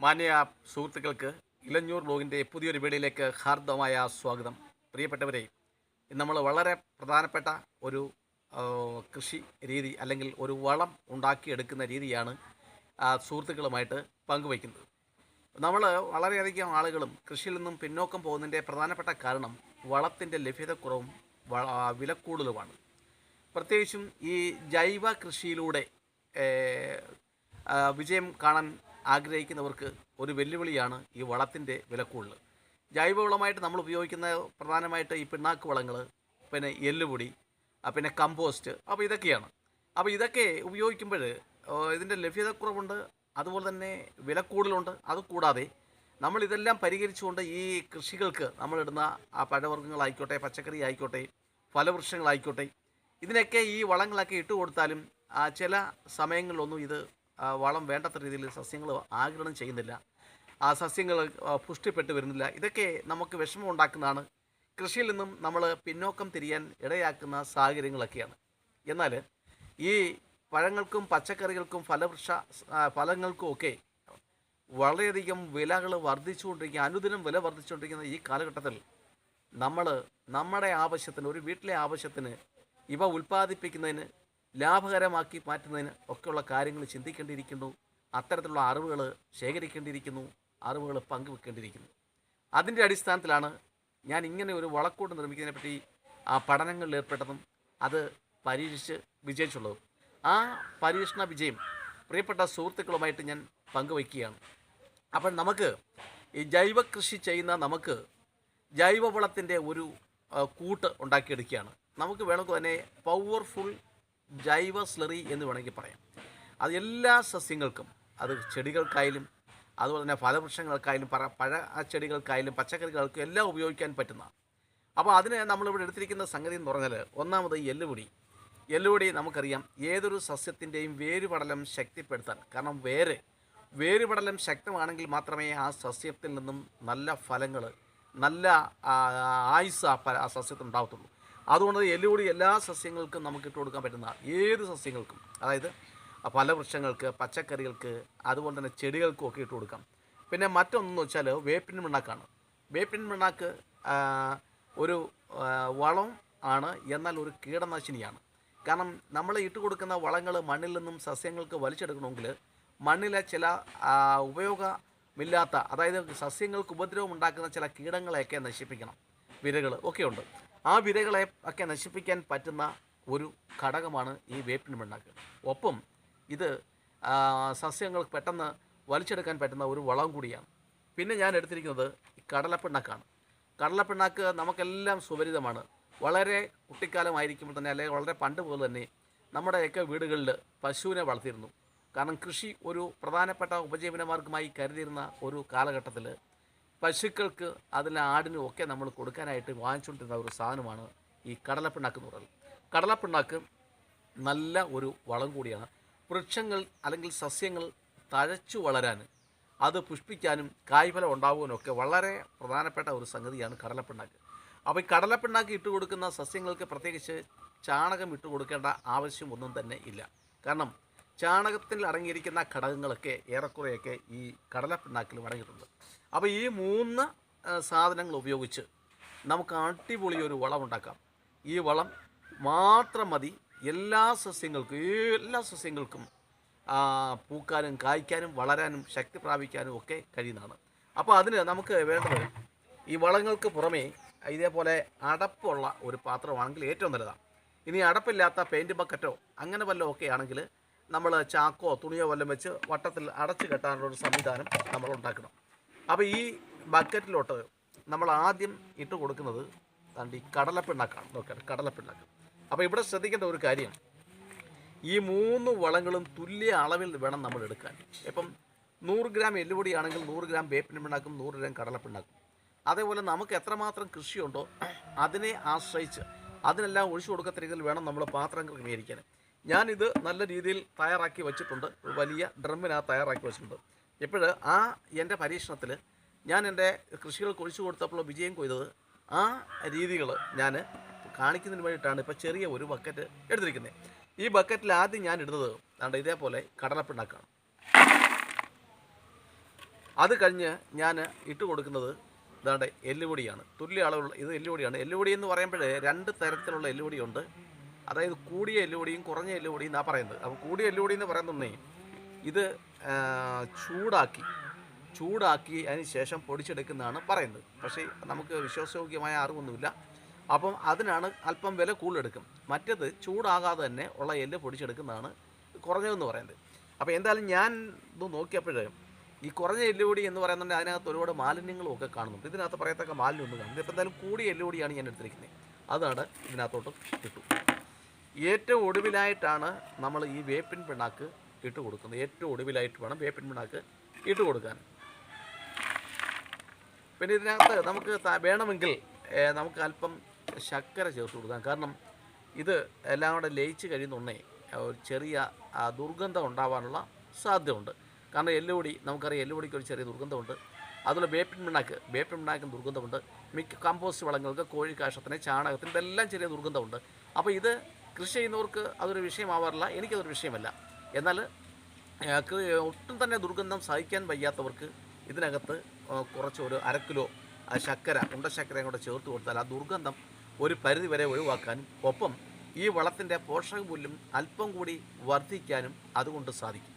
മാന്യ സുഹൃത്തുക്കൾക്ക് ഇലഞ്ഞൂർ ബ്ലോഗിന്റെ പുതിയൊരു വീഡിയോയിലേക്ക് ഹാർദ്ദമായ സ്വാഗതം. പ്രിയപ്പെട്ടവരെ നമ്മൾ വളരെ പ്രധാനപ്പെട്ട ഒരു കൃഷി രീതി അല്ലെങ്കിൽ ഒരു വളം ഉണ്ടാക്കിയെടുക്കുന്ന രീതിയാണ് സുഹൃത്തുക്കളുമായിട്ട് പങ്കുവയ്ക്കുന്നത്. നമ്മൾ വളരെയധികം ആളുകളും കൃഷിയിൽ നിന്നും പിന്നോക്കം പോകുന്നതിന്റെ പ്രധാനപ്പെട്ട കാരണം വളത്തിന്റെ ലഭ്യതക്കുറവും വിലക്കൂടുതലുമാണ്. പ്രത്യേകിച്ചും ഈ ജൈവ കൃഷിയിലൂടെ വിജയം കാണാൻ ആഗ്രഹിക്കുന്നവർക്ക് ഒരു വെല്ലുവിളിയാണ് ഈ വളത്തിന്റെ വിലക്കൂടുതൽ ജൈവവളമായിട്ട് നമ്മൾ ഉപയോഗിക്കുന്ന പ്രധാനമായിട്ട് ഈ പിണ്ണാക്ക് വളങ്ങൾ പിന്നെ എല്ലുപൊടി പിന്നെ കമ്പോസ്റ്റ് അപ്പോൾ ഇതൊക്കെയാണ്. അപ്പോൾ ഇതൊക്കെ ഉപയോഗിക്കുമ്പോൾ ഇതിന്റെ ലഭ്യതക്കുറവുണ്ട് അതുപോലെ തന്നെ വിലക്കൂടുതലുണ്ട് അത് കൂടാതെ നമ്മൾ ഇതെല്ലാം പരിഹരിച്ചുകൊണ്ട് ഈ കൃഷികൾക്ക് നമ്മളിടുന്ന ആ പഴവർഗങ്ങളായിക്കോട്ടെ പച്ചക്കറി ആയിക്കോട്ടെ ഫലവൃക്ഷങ്ങളായിക്കോട്ടെ ഇതിനൊക്കെ ഈ വളങ്ങളൊക്കെ ഇട്ട് കൊടുത്താലും ചില സമയങ്ങളിലൊന്നും ഇത് വളം വേണ്ടത്ര രീതിയിൽ സസ്യങ്ങൾ ആഗിരണം ചെയ്യുന്നില്ല. ആ സസ്യങ്ങൾ പുഷ്ടിപ്പെട്ട് വരുന്നില്ല. ഇതൊക്കെ നമുക്ക് വിഷമം ഉണ്ടാക്കുന്നതാണ്. കൃഷിയിൽ നിന്നും നമ്മൾ പിന്നോക്കം തിരിയാൻ ഇടയാക്കുന്ന സാഹചര്യങ്ങളൊക്കെയാണ്. എന്നാൽ ഈ പഴങ്ങൾക്കും പച്ചക്കറികൾക്കും ഫലവൃക്ഷ ഫലങ്ങൾക്കും ഒക്കെ വളരെയധികം വിലകൾ വർദ്ധിച്ചുകൊണ്ടിരിക്കുക അനുദിനം വില വർദ്ധിച്ചുകൊണ്ടിരിക്കുന്ന ഈ കാലഘട്ടത്തിൽ നമ്മൾ നമ്മുടെ ആവശ്യത്തിന് ഒരു വീട്ടിലെ ആവശ്യത്തിന് ഇവ ഉൽപ്പാദിപ്പിക്കുന്നതിന് ലാഭകരമാക്കി മാറ്റുന്നതിന് ഒക്കെയുള്ള കാര്യങ്ങൾ ചിന്തിക്കേണ്ടിയിരിക്കുന്നു. അത്തരത്തിലുള്ള അറിവുകൾ ശേഖരിക്കേണ്ടിയിരിക്കുന്നു. അറിവുകൾ പങ്കുവെക്കേണ്ടിയിരിക്കുന്നു. അതിന്റെ അടിസ്ഥാനത്തിലാണ് ഞാൻ ഇങ്ങനെ ഒരു വളക്കൂട് നിർമ്മിക്കുന്നതിനെ പറ്റി ആ പഠനങ്ങളിൽ ഏർപ്പെട്ടതും അത് പരീക്ഷിച്ച് വിജയിച്ചുള്ളതും. ആ പരീക്ഷണ വിജയം പ്രിയപ്പെട്ട സുഹൃത്തുക്കളുമായിട്ട് ഞാൻ പങ്കുവയ്ക്കുകയാണ്. അപ്പോൾ നമുക്ക് ഈ ജൈവ കൃഷി ചെയ്യുന്ന നമുക്ക് ജൈവവളത്തിന്റെ ഒരു കൂട്ട് ഉണ്ടാക്കിയെടുക്കുകയാണ്. നമുക്ക് വേണമെങ്കിൽ തന്നെ പവർഫുൾ ജൈവ സ്ലറി എന്ന് വേണമെങ്കിൽ പറയാം. അത് എല്ലാ സസ്യങ്ങൾക്കും അത് ചെടികൾക്കായാലും അതുപോലെ തന്നെ ഫലവൃക്ഷങ്ങൾക്കായാലും പറ പഴ ചെടികൾക്കായാലും പച്ചക്കറികൾക്കും എല്ലാം ഉപയോഗിക്കാൻ പറ്റുന്ന അപ്പോൾ അതിന് നമ്മളിവിടെ എടുത്തിരിക്കുന്ന സംഗതി എന്ന് പറഞ്ഞാൽ ഒന്നാമത് എല്ലുപൊടി. എല്ലുപൊടി നമുക്കറിയാം ഏതൊരു സസ്യത്തിന്റെയും വേരുപടലം ശക്തിപ്പെടുത്താൻ. കാരണം വേര് വേരുപടലം ശക്തമാണെങ്കിൽ മാത്രമേ ആ സസ്യത്തിൽ നിന്നും നല്ല ഫലങ്ങൾ നല്ല ആയുസ് ആ സസ്യത്തിനുണ്ടാകത്തുള്ളൂ അതുകൊണ്ട് എല്ലുപൊടി എല്ലാ സസ്യങ്ങൾക്കും നമുക്ക് ഇട്ട് കൊടുക്കാൻ പറ്റുന്ന ഏത് സസ്യങ്ങൾക്കും. അതായത് പല വൃക്ഷങ്ങൾക്ക് പച്ചക്കറികൾക്ക് അതുപോലെ തന്നെ ചെടികൾക്കും ഒക്കെ ഇട്ട് കൊടുക്കാം. പിന്നെ മറ്റൊന്നെന്ന് വെച്ചാൽ വേപ്പിൻ പിണ്ണാക്കാണ്. വേപ്പിൻ പിണ്ണാക്ക് ആ, ഒരു വളം ആണ് എന്നാൽ ഒരു കീടനാശിനിയാണ്. കാരണം നമ്മൾ ഇട്ട് കൊടുക്കുന്ന വളങ്ങൾ മണ്ണിൽ നിന്നും സസ്യങ്ങൾക്ക് വലിച്ചെടുക്കണമെങ്കിൽ മണ്ണിലെ ചില ഉപയോഗമില്ലാത്ത അതായത് സസ്യങ്ങൾക്ക് ഉപദ്രവം ഉണ്ടാക്കുന്ന ചില കീടങ്ങളെയൊക്കെ നശിപ്പിക്കണം. വിരകൾ ഒക്കെയുണ്ട് ആ വിരകളെ ഒക്കെ നശിപ്പിക്കാൻ പറ്റുന്ന ഒരു ഘടകമാണ് ഈ വേപ്പിൻ പിണ്ണാക്ക് ഒപ്പം ഇത് സസ്യങ്ങൾ പെട്ടെന്ന് വലിച്ചെടുക്കാൻ പറ്റുന്ന ഒരു വളം കൂടിയാണ്. പിന്നെ ഞാൻ എടുത്തിരിക്കുന്നത് കടലപ്പിണ്ണാക്കാണ്. കടലപ്പിണ്ണാക്ക് നമുക്കെല്ലാം സുപരിതമാണ് വളരെ കുട്ടിക്കാലമായിരിക്കുമ്പോൾ തന്നെ അല്ലെങ്കിൽ വളരെ പണ്ട് മുതൽ തന്നെ നമ്മുടെയൊക്കെ വീടുകളിൽ പശുവിനെ വളർത്തിയിരുന്നു. കാരണം കൃഷി ഒരു പ്രധാനപ്പെട്ട ഉപജീവനമാർഗമായി കരുതിയിരുന്ന ഒരു കാലഘട്ടത്തിൽ പശുക്കൾക്ക് അതിന് ആടിനും ഒക്കെ നമ്മൾ കൊടുക്കാനായിട്ട് വാങ്ങിച്ചുകൊണ്ടിരുന്ന ഒരു സാധനമാണ് ഈ കടലപ്പിണ്ണാക്ക് എന്ന് പറയുന്നത്. കടലപ്പിണ്ണാക്ക് നല്ല ഒരു വളം കൂടിയാണ്. വൃക്ഷങ്ങൾ അല്ലെങ്കിൽ സസ്യങ്ങൾ തഴച്ചു വളരാൻ അത് പുഷ്പിക്കാനും കായ്ഫലം ഉണ്ടാവുവാനൊക്കെ വളരെ പ്രധാനപ്പെട്ട ഒരു സംഗതിയാണ് കടലപ്പിണ്ണാക്ക്. അപ്പോൾ ഈ കടലപ്പിണ്ണാക്ക് ഇട്ട് കൊടുക്കുന്ന സസ്യങ്ങൾക്ക് പ്രത്യേകിച്ച് ചാണകം ഇട്ട് കൊടുക്കേണ്ട ആവശ്യമൊന്നും തന്നെ ഇല്ല. കാരണം ചാണകത്തിൽ അടങ്ങിയിരിക്കുന്ന ഘടകങ്ങളൊക്കെ ഏറെക്കുറെയൊക്കെ ഈ കടലപ്പിണ്ണാക്കിൽ അടങ്ങിയിട്ടുണ്ട്. അപ്പോൾ ഈ മൂന്ന് സാധനങ്ങൾ ഉപയോഗിച്ച് നമുക്ക് അടിപൊളി ഒരു വളം ഉണ്ടാക്കാം. ഈ വളം മാത്രം മതി. എല്ലാ സസ്യങ്ങൾക്കും എല്ലാ സസ്യങ്ങൾക്കും പൂക്കാനും കായ്ക്കാനും വളരാനും ശക്തി പ്രാപിക്കാനും ഒക്കെ കഴിയുന്നതാണ്. അപ്പോൾ അതിന് നമുക്ക് വേണ്ടത് ഈ വളങ്ങൾക്ക് പുറമേ ഇതേപോലെ അടപ്പുള്ള ഒരു പാത്രമാണെങ്കിൽ ഏറ്റവും നല്ലതാണ്. ഇനി അടപ്പില്ലാത്ത പെയിന്റ് ബക്കറ്റോ അങ്ങനെ വല്ലതും ഒക്കെ ആണെങ്കിൽ നമ്മൾ ചാക്കോ തുണിയോ വല്ലതും വെച്ച് വട്ടത്തിൽ അടച്ചു കെട്ടാനുള്ള ഒരു സംവിധാനം നമ്മൾ ഉണ്ടാക്കണം. അപ്പോൾ ഈ ബക്കറ്റിലോട്ട് നമ്മൾ ആദ്യം ഇട്ട് കൊടുക്കുന്നത് കണ്ടി കടലപ്പിണ്ണാക്കാണ്. നോക്കാം കടലപ്പിണ്ണാക്ക്. അപ്പോൾ ഇവിടെ ശ്രദ്ധിക്കേണ്ട ഒരു കാര്യം ഈ മൂന്ന് വളങ്ങളും തുല്യ അളവിൽ വേണം നമ്മൾ എടുക്കാൻ. ഇപ്പം നൂറ് ഗ്രാം എല്ലുപൊടി ആണെങ്കിൽ നൂറ് ഗ്രാം വേപ്പിൻ പിണ്ണാക്കും നൂറ് ഗ്രാം കടലപ്പിണ്ണാക്കും. അതേപോലെ നമുക്ക് എത്രമാത്രം കൃഷിയുണ്ടോ അതിനെ ആശ്രയിച്ച് അതിനെല്ലാം ഒഴിച്ചു കൊടുക്കത്ത രീതിയിൽ വേണം നമ്മൾ പാത്രം ക്രമീകരിക്കാൻ. ഞാനിത് നല്ല രീതിയിൽ തയ്യാറാക്കി വെച്ചിട്ടുണ്ട്. വലിയ ഡ്രമ്മിനകത്ത് തയ്യാറാക്കി വെച്ചിട്ടുണ്ട്. ഇപ്പോൾ ആ എന്റെ പരീക്ഷണത്തിൽ ഞാൻ എന്റെ കൃഷികൾ കുഴിച്ചു കൊടുത്തപ്പോൾ വിജയം കൊയ്തത് ആ രീതികൾ ഞാൻ കാണിക്കുന്നതിന് വേണ്ടിയിട്ടാണ് ഇപ്പോൾ ചെറിയ ഒരു ബക്കറ്റ് എടുത്തിരിക്കുന്നത് ഈ ബക്കറ്റിൽ ആദ്യം ഞാൻ ഇടുന്നത് അതുകൊണ്ട് ഇതേപോലെ കടലപ്പിണ്ണാക്കാണ്. അത് കഴിഞ്ഞ് ഞാൻ ഇട്ട് കൊടുക്കുന്നത് ഇതാണ്ട് എല്ലുപൊടിയാണ്. തുല്യ അളവുള്ള ഇത് എല്ലുപൊടിയാണ്. എല്ലുപൊടി എന്ന് പറയുമ്പോൾ രണ്ട് തരത്തിലുള്ള എല്ലുപൊടിയുണ്ട്. അതായത് കൂടിയ എല്ലുപൊടിയും കുറഞ്ഞ എല്ലുപൊടിയും എന്നാണ് പറയുന്നത്. അപ്പോൾ കൂടിയ എല്ലുപൊടി എന്ന് പറയുന്നേ ഇത് ചൂടാക്കി ചൂടാക്കി അതിന് ശേഷം പൊടിച്ചെടുക്കുന്നതാണ് പറയുന്നത്. പക്ഷേ നമുക്ക് വിശ്വാസയോഗ്യമായ അറിവൊന്നുമില്ല. അപ്പം അതിനാണ് അല്പം വില കൂടുതലെടുക്കും. മറ്റത് ചൂടാകാതെ തന്നെ ഉള്ള എല്ല് പൊടിച്ചെടുക്കുന്നതാണ് കുറഞ്ഞതെന്ന് പറയുന്നത്. അപ്പോൾ എന്തായാലും ഞാൻ ഇത് നോക്കിയപ്പോൾ ഈ കുറഞ്ഞ എല്ലുപൊടി എന്ന് പറയുന്നുണ്ട് അതിനകത്ത് ഒരുപാട് മാലിന്യങ്ങളും ഒക്കെ കാണുന്നുണ്ട്. ഇതിനകത്ത് പറയത്തക്ക മാലിന്യം ഒന്നും കാണുന്നത് ഇപ്പം എന്തായാലും കൂടിയ എല്ലുപൊടിയാണ് ഞാൻ എടുത്തിരിക്കുന്നത്. അതാണ് ഇതിനകത്തോട്ട് ഇട്ടു. ഏറ്റവും ഒടുവിലായിട്ടാണ് നമ്മൾ ഈ വേപ്പിൻ പിണ്ണാക്ക് ഇട്ട് കൊടുക്കുന്നത്. ഏറ്റവും ഒടുവിലായിട്ട് വേണം വേപ്പിൻ പിണ്ണാക്ക് ഇട്ട് കൊടുക്കാൻ. പിന്നെ ഇതിനകത്ത് നമുക്ക് വേണമെങ്കിൽ നമുക്ക് അല്പം ശർക്കര ചേർത്ത് കൊടുക്കാം. കാരണം ഇത് എല്ലാം കൂടെ ലയിച്ച് കഴിയുന്നുണ്ടേ ഒരു ചെറിയ ദുർഗന്ധം ഉണ്ടാവാനുള്ള സാധ്യതയുണ്ട്. കാരണം എല്ലുപൊടി നമുക്കറിയാം എല്ലുപൊടിക്ക് ഒരു ചെറിയ ദുർഗന്ധമുണ്ട്. അതുപോലെ വേപ്പിൻ പിണ്ണാക്ക് വേപ്പിൻ പിണ്ണാക്കും ദുർഗന്ധമുണ്ട്. മിക്ക കമ്പോസ്റ്റ് വളങ്ങൾക്ക് കോഴിക്കാഷത്തിന് ചാണകത്തിന് ഇതെല്ലാം ചെറിയ ദുർഗന്ധമുണ്ട്. അപ്പോൾ ഇത് കൃഷി ചെയ്യുന്നവർക്ക് അതൊരു വിഷയമാവാറില്ല എനിക്കതൊരു വിഷയമല്ല. എന്നാൽ ഒട്ടും തന്നെ ദുർഗന്ധം സഹിക്കാൻ വയ്യാത്തവർക്ക് ഇതിനകത്ത് കുറച്ച് ഒരു അര കിലോ ശർക്കര ഉണ്ട ശർക്കരയും കൂടെ ചേർത്ത് കൊടുത്താൽ ആ ദുർഗന്ധം ഒരു പരിധി വരെ ഒഴിവാക്കാനും ഒപ്പം ഈ വളത്തിന്റെ പോഷക മൂല്യം അല്പം കൂടി വർദ്ധിക്കാനും അതുകൊണ്ട് സാധിക്കും.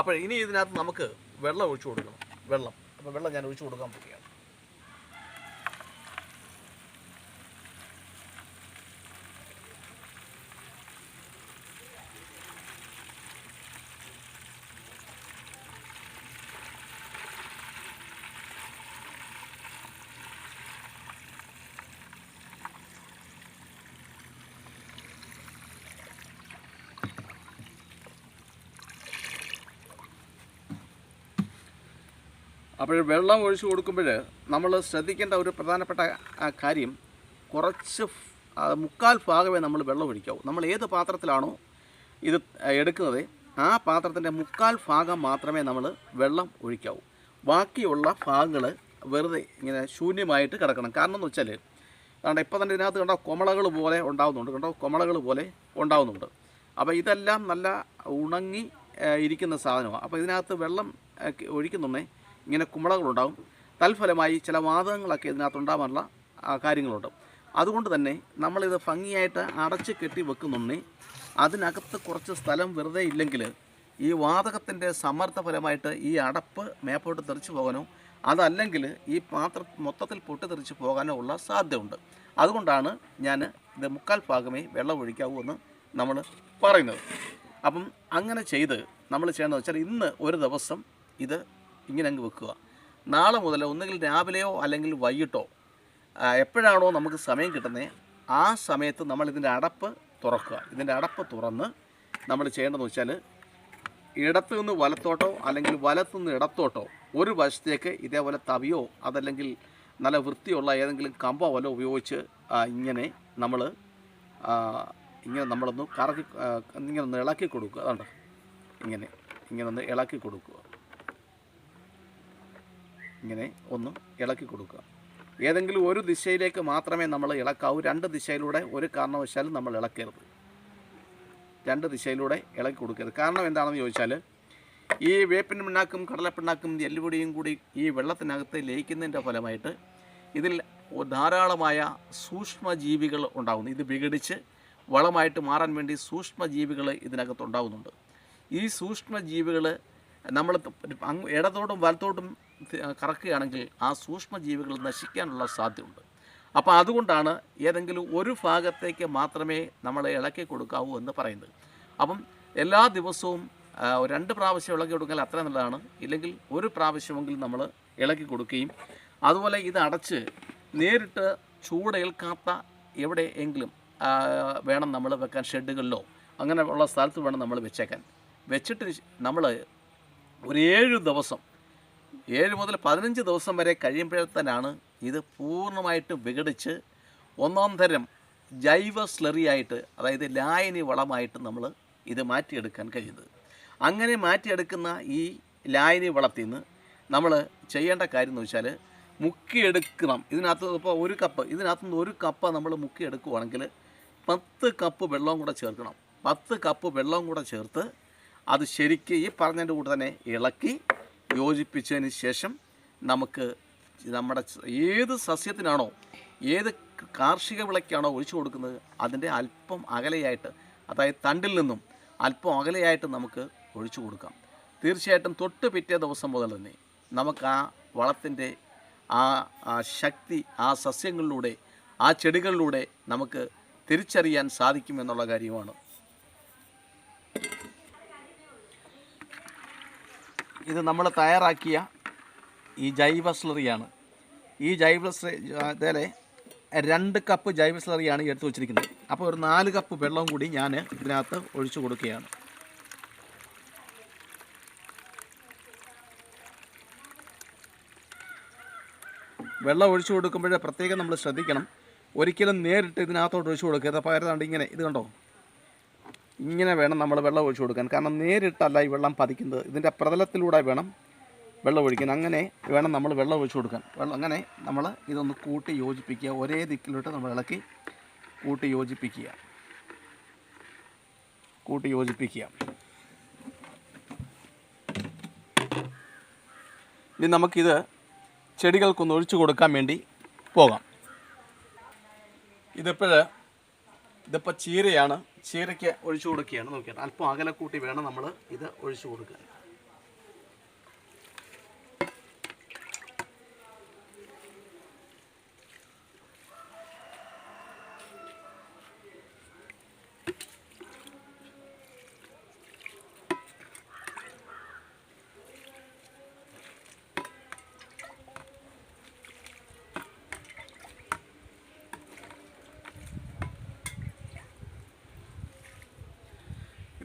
അപ്പോൾ ഇനി ഇതിനകത്ത് നമുക്ക് വെള്ളം ഒഴിച്ചു കൊടുക്കണം. വെള്ളം. അപ്പോൾ വെള്ളം ഞാൻ ഒഴിച്ചു കൊടുക്കാൻ പോവുകയാണ്. അപ്പോൾ വെള്ളം ഒഴിച്ചു കൊടുക്കുമ്പോൾ നമ്മൾ ശ്രദ്ധിക്കേണ്ട ഒരു പ്രധാനപ്പെട്ട കാര്യം കുറച്ച് മുക്കാൽ ഭാഗമേ നമ്മൾ വെള്ളം ഒഴിക്കാവൂ. നമ്മൾ ഏത് പാത്രത്തിലാണോ ഇത് എടുക്കുന്നത് ആ പാത്രത്തിന്റെ മുക്കാൽ ഭാഗം മാത്രമേ നമ്മൾ വെള്ളം ഒഴിക്കാവൂ. ബാക്കിയുള്ള ഭാഗങ്ങൾ വെറുതെ ഇങ്ങനെ ശൂന്യമായിട്ട് കിടക്കണം. കാരണം എന്ന് വെച്ചാൽ കാരണം ഇപ്പോൾ തന്നെ ഇതിനകത്ത് കണ്ടോ കൊമളകൾ പോലെ ഉണ്ടാകുന്നുണ്ട് കണ്ടോ കൊമളകൾ പോലെ ഉണ്ടാകുന്നുണ്ട് അപ്പോൾ ഇതെല്ലാം നല്ല ഉണങ്ങി ഇരിക്കുന്ന സാധനമാണ്. അപ്പോൾ ഇതിനകത്ത് വെള്ളം ഒഴിക്കുന്നുണ്ടെങ്കിൽ ഇങ്ങനെ കുമ്പളകളുണ്ടാവും. തൽഫലമായി ചില വാതകങ്ങളൊക്കെ ഇതിനകത്ത് ഉണ്ടാകാനുള്ള കാര്യങ്ങളുണ്ട്. അതുകൊണ്ട് തന്നെ നമ്മളിത് ഭംഗിയായിട്ട് അടച്ച് കെട്ടി വെക്കുന്നുണ്ടെങ്കിൽ അതിനകത്ത് കുറച്ച് സ്ഥലം വെറുതെ ഇല്ലെങ്കിൽ ഈ വാതകത്തിന്റെ സമ്മർദ്ദഫലമായിട്ട് ഈ അടപ്പ് മേപ്പോട്ട് തെറിച്ച് പോകാനോ അതല്ലെങ്കിൽ ഈ പാത്രം മൊത്തത്തിൽ പൊട്ടിത്തെറിച്ച് പോകാനോ ഉള്ള സാധ്യതയുണ്ട്. അതുകൊണ്ടാണ് ഞാൻ ഇത് മുക്കാൽ ഭാഗമേ വെള്ളം ഒഴിക്കാവൂ എന്ന് നമ്മൾ പറയുന്നത്. അപ്പം അങ്ങനെ ചെയ്ത് നമ്മൾ ചെയ്യേണ്ടത് വെച്ചാൽ ഇന്ന് ഒരു ദിവസം ഇത് ഇങ്ങനെ അങ്ങ് വെക്കുക. നാളെ മുതൽ ഒന്നുകിൽ രാവിലെയോ അല്ലെങ്കിൽ വൈകിട്ടോ എപ്പോഴാണോ നമുക്ക് സമയം കിട്ടുന്നത് ആ സമയത്ത് നമ്മൾ ഇതിന്റെ അടപ്പ് തുറക്കുക. ഇതിന്റെ അടപ്പ് തുറന്ന് നമ്മൾ ചെയ്യേണ്ടതെന്ന് വെച്ചാൽ ഇടത്തു നിന്ന് വലത്തോട്ടോ അല്ലെങ്കിൽ വലത്തു നിന്ന് ഇടത്തോട്ടോ ഒരു വശത്തേക്ക് ഇതേപോലെ തവിയോ അതല്ലെങ്കിൽ നല്ല വൃത്തിയുള്ള ഏതെങ്കിലും കമ്പോ വല്ലോ ഉപയോഗിച്ച് ഇങ്ങനെ നമ്മൾ ഇങ്ങനെ നമ്മളൊന്ന് കറക്കി ഇങ്ങനെ ഒന്ന് ഇളക്കി കൊടുക്കുക. അതുകൊണ്ട് ഇങ്ങനെ ഇങ്ങനെ ഒന്ന് ഇളക്കി കൊടുക്കുക. ഇങ്ങനെ ഒന്ന് ഇളക്കി കൊടുക്കുക. ഏതെങ്കിലും ഒരു ദിശയിലേക്ക് മാത്രമേ നമ്മൾ ഇളക്കാവൂ. രണ്ട് ദിശയിലൂടെ ഒരു കാരണവശാലും നമ്മൾ ഇളക്കരുത്. രണ്ട് ദിശയിലൂടെ ഇളക്കി കൊടുക്കരുത്. കാരണം എന്താണെന്ന് ചോദിച്ചാൽ ഈ വേപ്പിൻ പിണ്ണാക്കും കടലപ്പിണ്ണാക്കും എല്ലുപൊടിയും കൂടി ഈ വെള്ളത്തിനകത്ത് ലയിക്കുന്നതിന്റെ ഫലമായിട്ട് ഇതിൽ ധാരാളമായ സൂക്ഷ്മജീവികൾ ഉണ്ടാകുന്നു. ഇത് വിഘടിച്ച് വളമായിട്ട് മാറാൻ വേണ്ടി സൂക്ഷ്മജീവികൾ ഇതിനകത്ത് ഉണ്ടാകുന്നുണ്ട്. ഈ സൂക്ഷ്മജീവികൾ നമ്മൾ ഇടത്തോട്ടും വലത്തോട്ടും കറക്കുകയാണെങ്കിൽ ആ സൂക്ഷ്മജീവികൾ നശിക്കാനുള്ള സാധ്യതയുണ്ട്. അപ്പോൾ അതുകൊണ്ടാണ് ഏതെങ്കിലും ഒരു ഭാഗത്തേക്ക് മാത്രമേ നമ്മളെ ഇളക്കി കൊടുക്കാവൂ എന്ന് പറയുന്നത്. അപ്പം എല്ലാ ദിവസവും രണ്ട് പ്രാവശ്യം ഇളക്കി കൊടുക്കാൻ അത്ര നല്ലതാണ്. ഇല്ലെങ്കിൽ ഒരു പ്രാവശ്യമെങ്കിലും നമ്മൾ ഇളക്കി കൊടുക്കുകയും അതുപോലെ ഇത് അടച്ച് നേരിട്ട് ചൂടേൽക്കാത്ത എവിടെയെങ്കിലും വേണം നമ്മൾ വെക്കാൻ ഷെഡുകളിലോ അങ്ങനെ ഉള്ള സ്ഥലത്ത് വേണം നമ്മൾ വെച്ചേക്കാൻ. വെച്ചിട്ട് നമ്മൾ ഒരു ഏഴ് ദിവസം ഏഴ് മുതൽ പതിനഞ്ച് ദിവസം വരെ കഴിയുമ്പോഴത്തേനാണ് ഇത് പൂർണമായിട്ട് വിഘടിച്ച് ഒന്നാം തരം ജൈവ സ്ലറിയായിട്ട് അതായത് ലായനി വളമായിട്ട് നമ്മൾ ഇത് മാറ്റിയെടുക്കാൻ കഴിയുന്നത്. അങ്ങനെ മാറ്റിയെടുക്കുന്ന ഈ ലായനി വളത്തിൽ നിന്ന് നമ്മൾ ചെയ്യേണ്ട കാര്യം എന്ന് വെച്ചാൽ മുക്കിയെടുക്കണം. ഇതിനകത്ത് ഇപ്പോൾ ഒരു കപ്പ് ഇതിനകത്ത് നിന്ന് ഒരു കപ്പ് നമ്മൾ മുക്കിയെടുക്കുവാണെങ്കിൽ പത്ത് കപ്പ് വെള്ളവും കൂടെ ചേർക്കണം. പത്ത് കപ്പ് വെള്ളവും കൂടെ ചേർത്ത് അത് ശരിക്ക് ഈ പറഞ്ഞതിന്റെ കൂടെ തന്നെ ഇളക്കി യോജിപ്പിച്ചതിന് ശേഷം നമുക്ക് നമ്മുടെ ഏത് സസ്യത്തിനാണോ ഏത് കാർഷിക വിളയ്ക്കാണോ ഒഴിച്ചു കൊടുക്കുന്നത് അതിന്റെ അല്പം അകലെയായിട്ട് അതായത് തണ്ടിൽ നിന്നും അല്പം അകലെയായിട്ട് നമുക്ക് ഒഴിച്ചു കൊടുക്കാം. തീർച്ചയായിട്ടും തൊട്ട് പിറ്റേ ദിവസം മുതൽ തന്നെ നമുക്ക് ആ വളത്തിന്റെ ആ ശക്തി ആ സസ്യങ്ങളിലൂടെ ആ ചെടികളിലൂടെ നമുക്ക് തിരിച്ചറിയാൻ സാധിക്കുമെന്നുള്ള കാര്യമാണ് ഇത് നമ്മൾ തയ്യാറാക്കിയ ഈ ജൈവ സ്ലറിയാണ് ഈ ജൈവ സ്ലറി രണ്ട് കപ്പ് ജൈവ സ്ലറിയാണ് എടുത്തു വച്ചിരിക്കുന്നത്. അപ്പോൾ ഒരു നാല് കപ്പ് വെള്ളം കൂടി ഞാൻ ഇതിനകത്ത് ഒഴിച്ചു കൊടുക്കുകയാണ്. വെള്ളം ഒഴിച്ചു കൊടുക്കുമ്പോഴേ പ്രത്യേകം നമ്മൾ ശ്രദ്ധിക്കണം. ഒരിക്കലും നേരിട്ട് ഇതിനകത്തോട്ട് ഒഴിച്ചു കൊടുക്കരുത്. ആയിരുന്നാണ്ട് ഇങ്ങനെ ഇത് കണ്ടോ? ഇങ്ങനെ വേണം നമ്മൾ വെള്ളം ഒഴിച്ചു കൊടുക്കാൻ. കാരണം നേരിട്ടല്ല ഈ വെള്ളം പതിക്കുന്നത്. ഇതിന്റെ പ്രതലത്തിലൂടെ വേണം വെള്ളം ഒഴിക്കാൻ. അങ്ങനെ വേണം നമ്മൾ വെള്ളം ഒഴിച്ചു കൊടുക്കാൻ. വെള്ളം അങ്ങനെ നമ്മൾ ഇതൊന്ന് കൂട്ടി യോജിപ്പിക്കുക. ഒരേ ദിക്കിലോട്ട് നമ്മൾ ഇളക്കി കൂട്ടി യോജിപ്പിക്കുക. കൂട്ടി യോജിപ്പിക്കുക. ഇനി നമുക്കിത് ചെടികൾക്കൊന്ന് ഒഴിച്ചു കൊടുക്കാൻ വേണ്ടി പോകാം. ഇതിപ്പോൾ ഇതിപ്പോൾ ചീരയാണ്. ചീരയ്ക്ക് ഒഴിച്ചു കൊടുക്കുകയാണ്. നോക്കിയാൽ അല്പം അകലെ കൂട്ടി വേണം നമ്മൾ ഇത് ഒഴിച്ചു കൊടുക്കാൻ.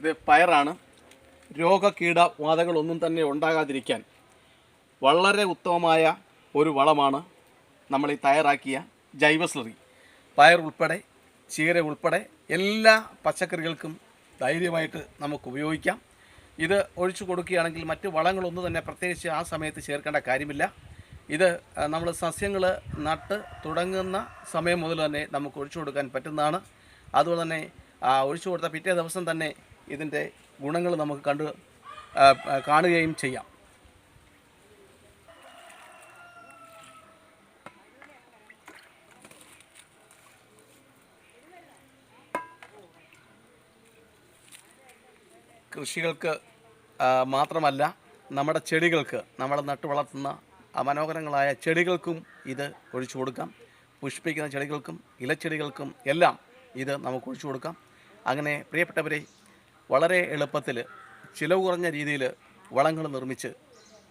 ഇത് പയറാണ്. രോഗകീടബാധകളൊന്നും തന്നെ ഉണ്ടാകാതിരിക്കാൻ വളരെ ഉത്തമമായ ഒരു വളമാണ് നമ്മൾ ഈ തയ്യാറാക്കിയ ജൈവസ്ലറി. പയർ ഉൾപ്പെടെ ചീര ഉൾപ്പെടെ എല്ലാ പച്ചക്കറികൾക്കും ധൈര്യമായിട്ട് നമുക്ക് ഉപയോഗിക്കാം. ഇത് ഒഴിച്ചു കൊടുക്കുകയാണെങ്കിൽ മറ്റ് വളങ്ങളൊന്നും തന്നെ പ്രത്യേകിച്ച് ആ സമയത്ത് ചേർക്കേണ്ട കാര്യമില്ല. ഇത് നമ്മൾ സസ്യങ്ങൾ നട്ട് തുടങ്ങുന്ന സമയം മുതൽ തന്നെ നമുക്ക് ഒഴിച്ചു കൊടുക്കാൻ പറ്റുന്നതാണ്. അതുപോലെ തന്നെ ഒഴിച്ചു കൊടുത്ത പിറ്റേ ദിവസം തന്നെ ഇതിന്റെ ഗുണങ്ങൾ നമുക്ക് കണ്ട് കാണുകയും ചെയ്യാം. കൃഷികൾക്ക് മാത്രമല്ല നമ്മുടെ ചെടികൾക്ക് നമ്മൾ നട്ടു വളർത്തുന്ന മനോഹരങ്ങളായ ചെടികൾക്കും ഇത് ഒഴിച്ചു കൊടുക്കാം. പുഷ്പിക്കുന്ന ചെടികൾക്കും ഇലച്ചെടികൾക്കും എല്ലാം ഇത് നമുക്ക് ഒഴിച്ചു കൊടുക്കാം. അങ്ങനെ പ്രിയപ്പെട്ടവരെ വളരെ എളുപ്പത്തിൽ ചിലവ് കുറഞ്ഞ രീതിയിൽ വളങ്ങൾ നിർമ്മിച്ച്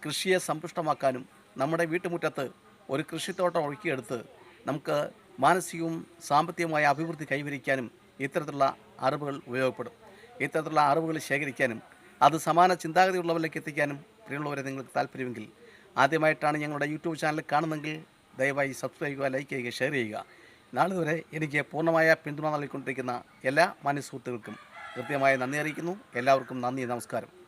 കൃഷിയെ സമ്പുഷ്ടമാക്കാനും നമ്മുടെ വീട്ടുമുറ്റത്ത് ഒരു കൃഷിത്തോട്ടം ഒഴുക്കിയെടുത്ത് നമുക്ക് മാനസികവും സാമ്പത്തികവുമായ അഭിവൃദ്ധി കൈവരിക്കാനും ഇത്തരത്തിലുള്ള അറിവുകൾ ഉപയോഗപ്പെടും. ഇത്തരത്തിലുള്ള അറിവുകൾ ശേഖരിക്കാനും അത് സമാന ചിന്താഗതിയുള്ളവരിലേക്ക് എത്തിക്കാനും പ്രിയമുള്ളവരെ നിങ്ങൾക്ക് താല്പര്യമെങ്കിൽ ആദ്യമായിട്ടാണ് ഞങ്ങളുടെ യൂട്യൂബ് ചാനൽ കാണുന്നെങ്കിൽ ദയവായി സബ്സ്ക്രൈബ് ചെയ്യുക ലൈക്ക് ചെയ്യുക ഷെയർ ചെയ്യുക. നാളെ വരെ എനിക്ക് പൂർണമായ പിന്തുണ നൽകിക്കൊണ്ടിരിക്കുന്ന എല്ലാ മാന്യ സുഹൃത്തുക്കൾക്കും കൃത്യമായ നന്ദി അറിയിക്കുന്നു. എല്ലാവർക്കും നന്ദി നമസ്കാരം.